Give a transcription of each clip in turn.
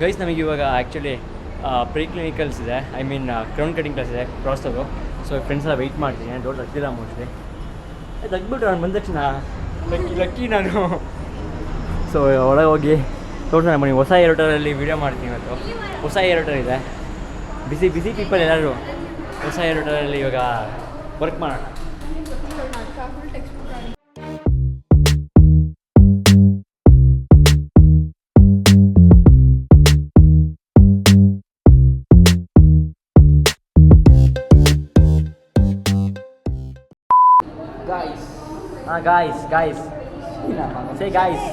Guys ನಮಗೆ ಇವಾಗ actually pre clinicals ಇದೆ. I mean crown cutting class ಇದೆ ಕ್ರಾಸ್ತಾಗು ಸೊ ಫ್ರೆಂಡ್ಸ್ ಎಲ್ಲ ವೆಯ್ಟ್ ಮಾಡ್ತೀನಿ. ಡೋರ್ ತಗ್ದಿಲ್ಲ ಮೋಸ್ಟ್ಲಿ ತೆಗ್ದ್ಬಿಟ್ಟು ನಾನು ಬಂದ ತಕ್ಷಣ ಲಕ್ಕಿ ಲಕ್ಕಿ ನಾನು. ಸೊ ಒಳಗೆ ಹೋಗಿ ತೋರಿಸೋಣ ಬನ್ನಿ. ಹೊಸ ಏರೋಟರಲ್ಲಿ ವೀಡಿಯೋ ಮಾಡ್ತೀನಿ ಇವತ್ತು. ಹೊಸ ಏರೋಟರ್ ಇದೆ. ಬಿಸಿ ಬಿಸಿ ಪೀಪಲ್ ಎಲ್ಲರೂ ಹೊಸ ಏರೋಟರಲ್ಲಿ ಇವಾಗ ವರ್ಕ್ ಮಾಡೋಣ. ಹಾಂ guys guys say guys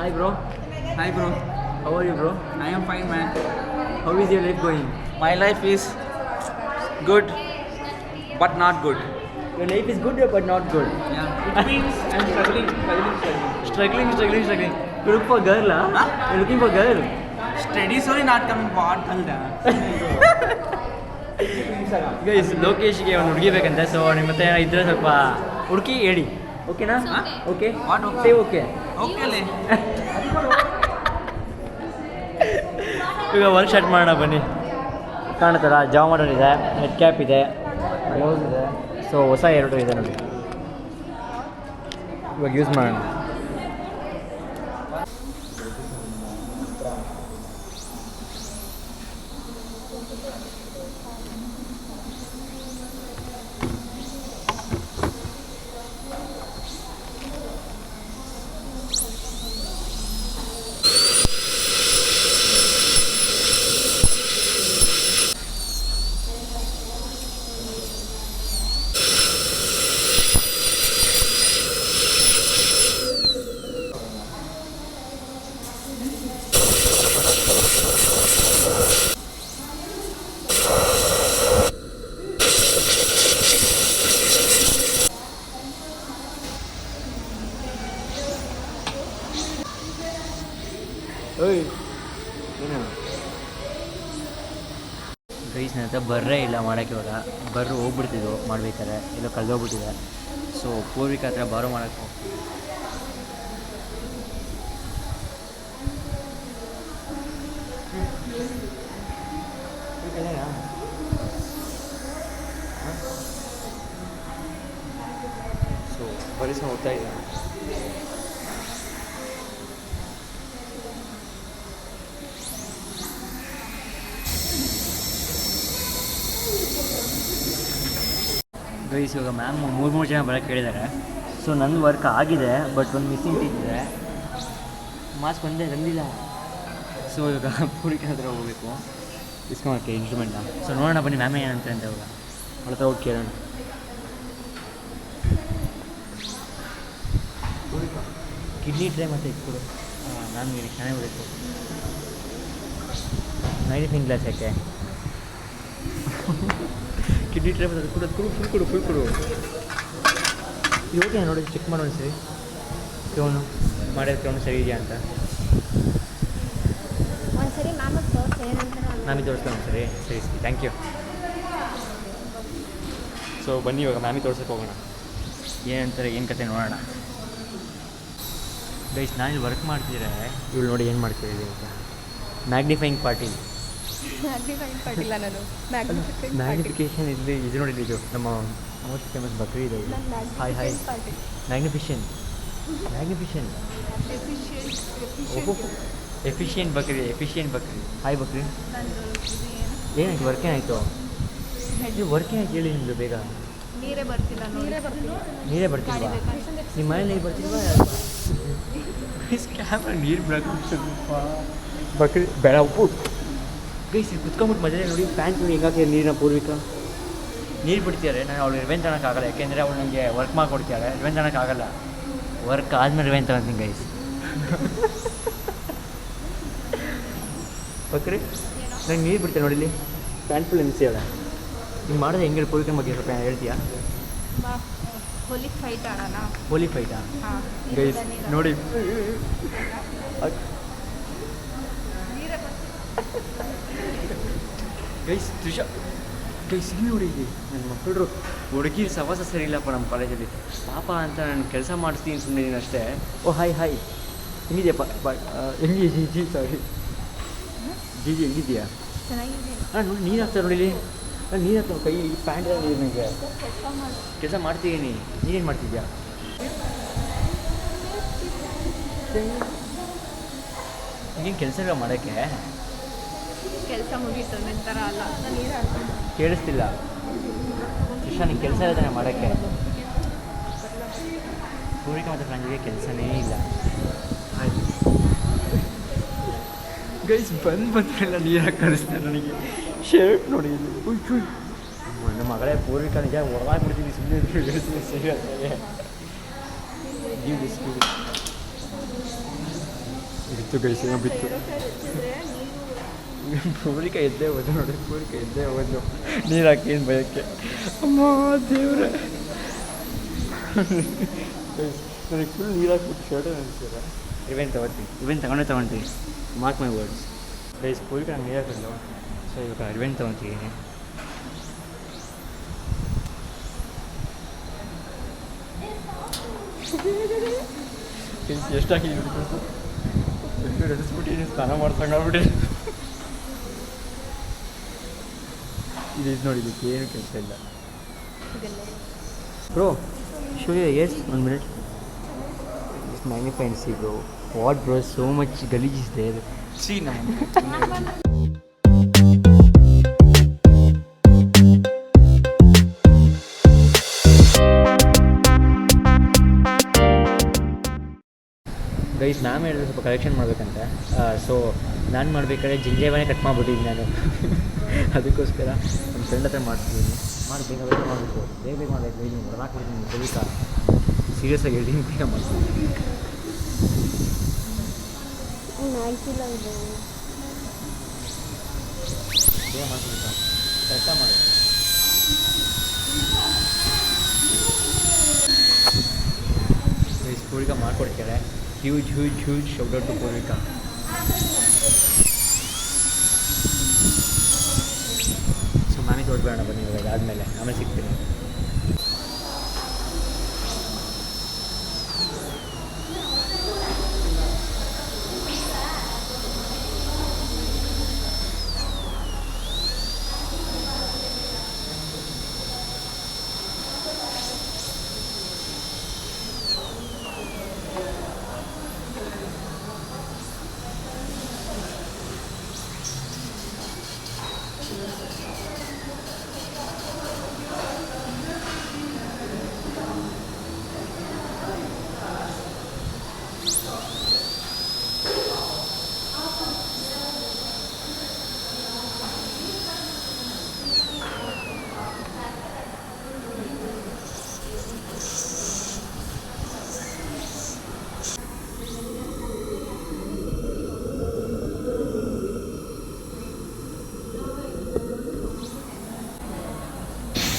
hi bro Hi bro, how are you bro I am fine man. How is your life going My life is good, but not good. Your life is good but not good Yeah. It means I'm struggling, struggling, struggling. Struggling struggling struggling you look for girl Huh? You looking for girl Studies only not coming. What hell guys ಲೋಕೇಶ್ಗೆ ಒಂದು ಹುಡುಗಿ ಬೇಕಂತೆ so ನಿಮ್ಮ ಹತ್ರ ಇದ್ರೆ ಸ್ವಲ್ಪ ಹುಡುಕಿ ಹೇಳಿ. ಓಕೆನಾ? ಓಕೆ? Save okay. ಈಗ ವರ್ಕ್ ಶರ್ಟ್ ಮಾಡೋಣ ಬನ್ನಿ. ಕಾಣುತ್ತಲ್ಲ ಜಾವ್ ಮಾಡೋರ್ ಇದೆ. ಹೆಡ್ ಕ್ಯಾಪ್ ಇದೆ. ಗ್ಲೌಸ್ ಇದೆ. ಸೊ ಹೊಸ ಎರಡು ಇದೆ ನೋಡಿ. ಇವಾಗ ಯೂಸ್ ಮಾಡೋಣ. ಓಯ್ ಏನು? ಗೈಸ್ ನನ್ನ ಹತ್ರ ಬರ್ರೇ ಇಲ್ಲ ಮಾಡೋಕ್ಕೆ ಇವಾಗ. ಬರ್ರು ಹೋಗ್ಬಿಡ್ತಿದ್ವು ಮಾಡ್ಬೇಕಾದ್ರೆ. ಎಲ್ಲೋ ಕಳೆದೋಗ್ಬಿಟ್ಟಿದೆ. ಸೊ ಪೂರ್ವಿಕ ಹತ್ರ ಬಾರೋ ಮಾಡೋಕ್ಕೆ ಹೋಗ್ತೀವಿ ಸೊ ಬರೀಸ್ ಹೋಗ್ತಾ ಇದ್ದಾನೆ ಗೈಸ್ ಇವಾಗ ಮ್ಯಾಮ್ ಮೂರು ಮೂರು ಜನ ಬರೋಕ್ಕೆ ಹೇಳಿದ್ದಾರೆ ಸೊ ನನ್ನ ವರ್ಕ್ ಆಗಿದೆ ಬಟ್ ಒಂದು ಮಿಸ್ಸಿಂಗ್ ಇದ್ದರೆ ಇದೆ. ಮಾಸ್ಕ್ ಒಂದೇ ಬಂದಿಲ್ಲ ಸೊ ಇವಾಗ ಪೂರಿಕೆ ಹತ್ರ ಹೋಗಬೇಕು. ಇಸ್ಕೊಂಬಕ್ಕೆ ಇನ್ಸ್ಟ್ರೂಮೆಂಟ್ನ ಸೊ ನೋಡೋಣ ಬನ್ನಿ ಮ್ಯಾಮ್ ಏನಂತ ಅಂತ ಇವಾಗ. ಅವಳ ಹತ್ರ ಹೋಗಿ ಕೇಳೋಣ. ಕಿಡ್ನಿ ಟ್ರೈ ಮತ್ತೆ ಇಟ್ಕೊಡು. ನಾನು ಇಲ್ಲಿ ಚೆನ್ನಾಗಿ ಬಿಡಬೇಕು. ನೈಟ್ ಕ್ಲಾಸ್ ಯಾಕೆ? ಕಿಡ್ನಿ ಟ್ರೈ ಮತ್ತೆ ಕೊಡು ಕೊಡು ಫುಲ್ ಕೊಡು ಫುಲ್ ಕೊಡು. ನೋಡಿ ಚೆಕ್ ಮಾಡೋಣ ಸರಿ. ಕ್ರೌನು ಮಾಡಿದ ಕ್ರೌನ್ ಸರಿ ಇದೆಯಾ ಅಂತ. ಒಂದ್ಸರಿ ಮ್ಯಾಮ್ ತೋರಿಸಿ ಏನಂತಾರೆ ತೋರಿಸ್ತಾನೆ ಸರಿ? ಸರಿ ಸರಿ. ಥ್ಯಾಂಕ್ ಯು ಸೊ ಬನ್ನಿ ಇವಾಗ ಮ್ಯಾಮಿಗೆ ತೋರ್ಸಕ್ಕೆ ಹೋಗೋಣ. ಏನಂತಾರೆ ಏನು ಕತೆ ನೋಡೋಣ? ಬೈಸ್ ನಾನು ವರ್ಕ್ ಮಾಡ್ತಿದ್ರೆ ಇವಳು ನೋಡಿ ಏನು ಮಾಡ್ತಿದ್ದೀನಿ ಅಂತ. ಮ್ಯಾಗ್ನಿಫೈಯಿಂಗ್ ಪಾರ್ಟಿ ಮ್ಯಾಗ್ನಿಫೈಯಿಂಗ್ ಪಾಟಿಲ್ಲ ನಾನು. ಮ್ಯಾಗ್ನಿಫಿಕೆಂಟ್ ಮ್ಯಾಗ್ನಿಫಿಕೇಶನ್ ಇಲ್ಲಿ ಇದು ನೋಡಿ ಇದು ನಮ್ಮ ಮೋಸ್ಟ್ ಫೇಮಸ್ ಬಕ್ರಿ ಇದೆ ಇದು hi hi party magnificent magnificent ಓಹೋ ಎಫಿಷಿಯಂಟ್ ಬಕ್ರಿ ಎಫಿಷಿಯಂಟ್ ಬಕ್ರಿ ಹಾಯ್ ಬಕ್ರಿ ಏನಾಯ್ತು ವರ್ಕ್ ಏನಾಯಿತು ಇದು ವರ್ಕ್ ಏನಾಯ್ತು ಹೇಳಿ ನಿಮ್ಮದು ಬೇಗ? ನೀರೇ ಬರ್ತಿಲ್ಲ ನೀರೇ ಬರ್ತಿಲ್ಲ ನೀರೇ ಬರ್ತಿಲ್ವಾ? ನಿಮ್ಮ ಮನೇಲಿ ನೀರು ಬರ್ತಿಲ್ವಾ? ಕ್ಯಾಮ್ರಾ ನೀರು ಬಿಡೋಕ್ಕಪ್ಪ ಬಕ್ರಿ ಬೇಡ ಉಪ್ಪು. ಗೈಸ್ ಕುತ್ಕೊಂಡ್ಬಿಟ್ಟು ಮಜಾ ನೋಡಿ ಪ್ಯಾಂಟ್ ನೀವು ಹೆಂಗಾಕಿದೆ ನೀರಿನ ಪೂರ್ವಿಕ? ನೀರು ಬಿಡ್ತಿದ್ದಾರೆ. ನಾನು ಅವಳು ರಿವೆಂಜ್ ತಗೊಳಕ್ಕಾಗಲ್ಲ ಯಾಕೆಂದರೆ ಅವಳು ನನಗೆ ವರ್ಕ್ ಮಾಡಿಕೊಡ್ತಿದ್ದಾರೆ ರಿವೆಂಜ್ ತಗೊಳಕ್ಕಾಗಲ್ಲ ವರ್ಕ್ ಆದಮೇಲೆ ರಿವೆಂಜ್ ತಗೊಳ್ತೀನಿ ಗೈಸ್ ಬಕ್ರಿ ನಂಗೆ ನೀರು ಬಿಡ್ತೀನಿ ನೋಡಿ ಇಲ್ಲಿ. ಪ್ಯಾಂಟ್ ಫುಲ್ ಎನಿಸಿಯಾಳೆ ಹಿಂಗೆ ಮಾಡಿದ್ರೆ ಹೆಂಗೆ ಪೂರ್ವಿಕನ ಬಗ್ಗೆ ಸ್ವಲ್ಪ ಹೇಳ್ತೀಯಾ? ಹೋಲಿ ಫೈಟ್ ಆಡೋಣ. ಹೋಲಿ ಫೈಟಾ ಹಾಂ ಗೈಸ್ ನೋಡಿ. ಗೈಸ್ ತ್ರಿಷಾ. ಗೈಸ್ ಇಲ್ಲಿ ನೋಡಿ ನನ್ನ ಮಕ್ಕಳು. ಹುಡುಗಿರು ಸವಾಸ ಸರಿ ಇಲ್ಲಪ್ಪ ನಮ್ಮ ಕಾಲೇಜಲ್ಲಿ. ಪಾಪ ಅಂತ ನಾನು ಕೆಲಸ ಮಾಡಿಸ್ತೀನಿ ಸುಮ್ಮನೆ ಅಷ್ಟೇ. ಓ ಹಾಯ್ ಹಾಯ್ ಹೆಂಗಿದೆಯಪ್ಪ ಹೆಂಗಿ ಜಿ ಜಿ ಸಾರಿ ಜಿ ಹೆಂಗಿದ್ಯಾ? ಹೆಂಗಿದೆಯಾ ಹಾಂ ನೋಡಿ ನೀರು ಹಾಕ್ತಾರೆ ನೋಡಿ ನಾನು ನೀರು ಹಾಕ್ತಾರೆ ಕೈ ಪ್ಯಾಂಟ್ ನೀರು ನನಗೆ ಕೆಲಸ ಮಾಡ್ತಿದ್ದೀನಿ ನೀನೇನು ಮಾಡ್ತಿದ್ಯಾ? ನೀನು ಕೆಲಸ ಇಲ್ಲ ಮಾಡೋಕ್ಕೆ? ಕೆಲಸ ಮುಗೀತು ನಂತರ ಅಲ್ಲ. ಕೇಳಿಸ್ತಿಲ್ಲ. ಕೃಷ್ಣ ನಿಂಗೆ ಕೆಲಸ ಇಲ್ಲ ತಾನೆ ಮಾಡೋಕ್ಕೆ? ಪೂರಿಕ ಮತ್ತು ಫ್ರಂಜಿಗೆ ಕೆಲಸನೇ ಇಲ್ಲ. ಗೈಸ್ ಬಂದು ಬಂದ್ರೆಲ್ಲ ನೀರು ಹಾಕಿಸ್ತೆ ನನಗೆ. ಶರ್ಟ್ ನೋಡಿ. ನನ್ನ ಮಗಳೇ ಪೂರ್ವಿಕ ನಿಜ ಹೊರಗಾಗ್ಬಿಡ್ತೀನಿ ಸುಮ್ಮನೆ ಬಿತ್ತು ಗೈಸ್ ಏನೋ ಬಿತ್ತು. ಪೂರಿಕ ಇದ್ದೇ ಹೋದ ನೋಡಿ ಪೂರಿಕ ಇದ್ದೇ ಹೋದ್ಲು ನೀರು ಹಾಕಿ ಏನು ಭಯಕ್ಕೆ. ಅಮ್ಮ ದೇವ್ರೆ. ನನಗೆ ಫುಲ್ ನೀರು ಹಾಕ್ಬಿಟ್ಟು ಶರ್ಟ್ ಅನಿಸ್ತೀರ ಇವೇನು ತಗೋತೀನಿ ಇವೇನು ತಗೊಂಡೇ ತೊಗೊಳ್ತೀನಿ mark my words guys Poorika ನಂಗೆ ನೀರು ಹಾಕಿಲ್ಲ. ಸೊ ಇವಾಗ ಇವೇನು ತೊಗೊತೀನಿ ಎಷ್ಟು ಹಾಕಿದ್ದೀನಿ ಸ್ನಾನ ಮಾಡ್ಸಂಗಾಗ್ಬಿಟ್ಟು ಇದು ಇದು ನೋಡಿ ಇದಕ್ಕೆ ಏನು ಕೆಲಸ ಇಲ್ಲ. Bro show you us one minute is magnify and see bro what bro so much ಗಲೀಜ್ ಇಸ್ ದೇರ್ ಸಿ ನಮ್ಮ ಗೈಸ್ ನಾನು ಹೇಳಿದ್ರೆ ಸ್ವಲ್ಪ ಕಲೆಕ್ಷನ್ ಮಾಡಬೇಕಂತೆ. ಸೊ ನಾನು ಮಾಡಬೇಕಾದ್ರೆ ಜಿಂಜೇವನೇ ಕಟ್ ಮಾಡಿಬಿಟ್ಟಿದ್ದೀನಿ ನಾನು. ಅದಕ್ಕೋಸ್ಕರ ನಮ್ಮ ಫ್ರೆಂಡ್ ಹತ್ರ ಮಾಡ್ತಿದ್ದೀನಿ ಮಾಡಿ ಬೇಗ ಬೇಗ ಮಾಡಬೇಕು ಬೇಗ ಬೇಗ ಮಾಡಬೇಕು. ನೀವು ಹೊರಹಾಕ್ಬಿಡ್ತೀನಿ ಕವಿತಾ ಸೀರಿಯಸ್ ಆಗಿ ಹೇಳ್ತೀನಿ ಬೇಗ ಮಾಡ್ತೀನಿ. ಬೇಗ ಮಾಡ್ಬಿಡ್ತಾ ಕರೆಕ್ಟಾಗಿ ಮಾಡು. ಪೂರಿಕ ಮಾಡ್ಕೊಡ್ತಾರೆ. Huge huge huge shout to Poorvika so ನಾನೇ ತೋಡ್ಬೇಡ ಬನ್ನಿ ಇವಾಗ ಆದಮೇಲೆ ಆಮೇಲೆ ಸಿಗ್ತೀನಿ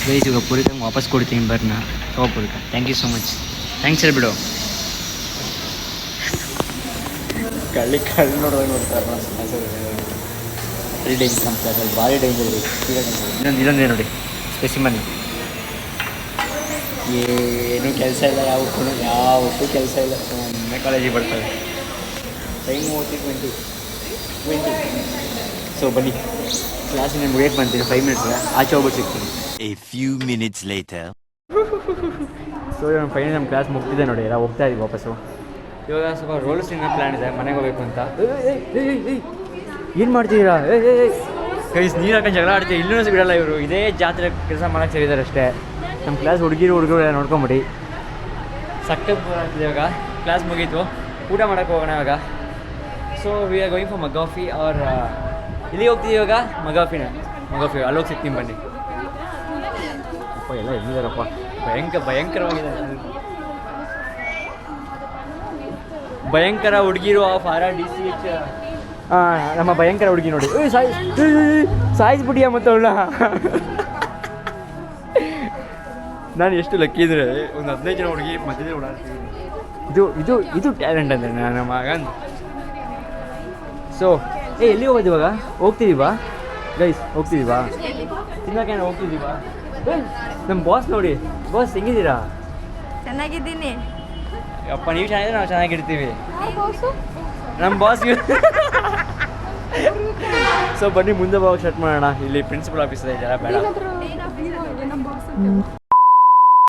ಗೈಸ್ ಇವಾಗ ಪೂರಿಕಂಗೆ ವಾಪಸ್ ಕೊಡ್ತೀನಿ ಬರ್ನ. ತಗೋ Poorika thank you so much thanks ಹೇಳ್ಬಿಡು. ಕಳ್ಳಿ ಕಳ್ಳಿ ನೋಡೋದು ನೋಡ್ತಾರೆ ವೆರಿ ಡೇಂಜರ್ ನಮ್ಮ ಕ್ಲಾಸಲ್ಲಿ ಭಾರಿ ಡೇಂಜರ್ ಇನ್ನೊಂದು ಇನ್ನೊಂದೇ ನೋಡಿ. ಸ್ಪೆಸಿಮನ್ ಏನು ಕೆಲಸ ಇಲ್ಲ. ಯಾವಕ್ಕೂ ಯಾವಕ್ಕೂ ಕೆಲಸ ಇಲ್ಲ. ಸುಮ್ಮನೆ ಕಾಲೇಜಿಗೆ ಬರ್ತಾರೆ. ಟೈಮ್ ಓದ್ತಿ ಟ್ವೆಂಟಿ ಟ್ವೆಂಟಿ ಸೊ ಬನ್ನಿ. ಕ್ಲಾಸಿನ ಮುಗಿಯಕ್ಕೆ ಬಂತೀನಿ ಫೈವ್ ಮಿನಿಟ್ಸ್ ಆಚೆ ಹೋಗ್ಬಿಟ್ಟು ಸಿಗ್ತೀನಿ. Few minutes later later. So ಇವಾಗ ಫೈನಲ್ ನಮ್ಮ ಕ್ಲಾಸ್ ಮುಗ್ತಿದೆ ನೋಡಿ ಎಲ್ಲ ಹೋಗ್ತಾ ಇದೀವಿ ವಾಪಸ್ಸು. ಇವಾಗ ಸ್ವಲ್ಪ ರೋಲ್ ಸಿನಿಮಾ ಪ್ಲ್ಯಾನ್ ಇದೆ ಮನೆಗೆ ಹೋಗ್ಬೇಕು ಅಂತ. ಏನು ಮಾಡ್ತಿದ್ದೀರಾ ಕೈಸ್ ನೀರು ಹಾಕೊಂಡು ಜಗಳ ಆಡ್ತೀವಿ ಇಲ್ಲೂ ಬಿಡಲ್ಲ ಇವರು. ಇದೇ ಜಾತ್ರೆ ಕೆಲಸ ಮಾಡೋಕ್ಕೆ ಸೇರಿದ್ದಾರೆ ಅಷ್ಟೇ. ನಮ್ಮ ಕ್ಲಾಸ್ ಹುಡುಗಿರು ಹುಡುಗರು ಎಲ್ಲ ನೋಡ್ಕೊಂಬಿಡಿ. ಸಕ್ಕ ಇವಾಗ. ಕ್ಲಾಸ್ ಮುಗೀತು. ಊಟ ಮಾಡೋಕ್ಕೆ ಹೋಗೋಣ ಇವಾಗ. So we are going for ಮಗಾಫಿ ಆರ್ ಇಲ್ಲಿ ಹೋಗ್ತೀವಿ ಇವಾಗ? ಮಗಾಫಿನ ಮಗಾಫಿ ಅಲ್ಲೋಗಿ ಸಿಗ್ತೀನಿ ಬನ್ನಿ. ಅಪ್ಪ ಎಲ್ಲ ಎಲ್ಲಿದ್ದಾರಪ್ಪ ಭಯಂಕರ ಭಯಂಕರವಾಗಿದೆ. ಭಯಂಕರ ಹುಡುಗಿರು of R R D C H. ಹಾಂ ನಮ್ಮ ಭಯಂಕರ ಹುಡುಗಿ ನೋಡಿ. ಏಯ್ ಸಾಯ್ ಮತ್ತೆ ಅವಳ ನಾನು ಎಷ್ಟು ಲಕ್ಕಿ ಇದ್ರೆ ಒಂದು ಹದಿನೈದು ಜನ ಹುಡುಗಿ ಮಧ್ಯದಲ್ಲಿ ಓಡಾಡ್ತೀನಿ ಇದು ಇದು ಇದು ಟ್ಯಾಲೆಂಟ್ ಅಂದರೆ ನನ್ನ ಮಗನ್ ಸೊ ಏ ಎಲ್ಲಿ ಹೋಗೋದು ಇವಾಗ? ಹೋಗ್ತಿದೀವಾ? ಗೈಸ್ ಹೋಗ್ತಿದೀವಾ? ತಿನ್ನಕ್ಕೆ ಹೋಗ್ತಿದೀವಾ? ನಮ್ಮ ಬಾಸ್ ನೋಡಿ. ಬಾಸ್ ಹೆಂಗಿದ್ದೀರಾ? ಚೆನ್ನಾಗಿದ್ದೀನಿ. ಅಪ್ಪ ನೀವು ಚೆನ್ನಾಗಿದ್ರೆ ನಾವು ಚೆನ್ನಾಗಿರ್ತೀವಿ. ನಮ್ಮ ಬಾಸ್ ಸೊ ಬನ್ನಿ ಮುಂದೆ ಹೋಗಿ ಸ್ಟಾರ್ಟ್ ಮಾಡೋಣ. ಇಲ್ಲಿ ಪ್ರಿನ್ಸಿಪಲ್ ಆಫೀಸ್ ಇದೆ ಬೇಡ.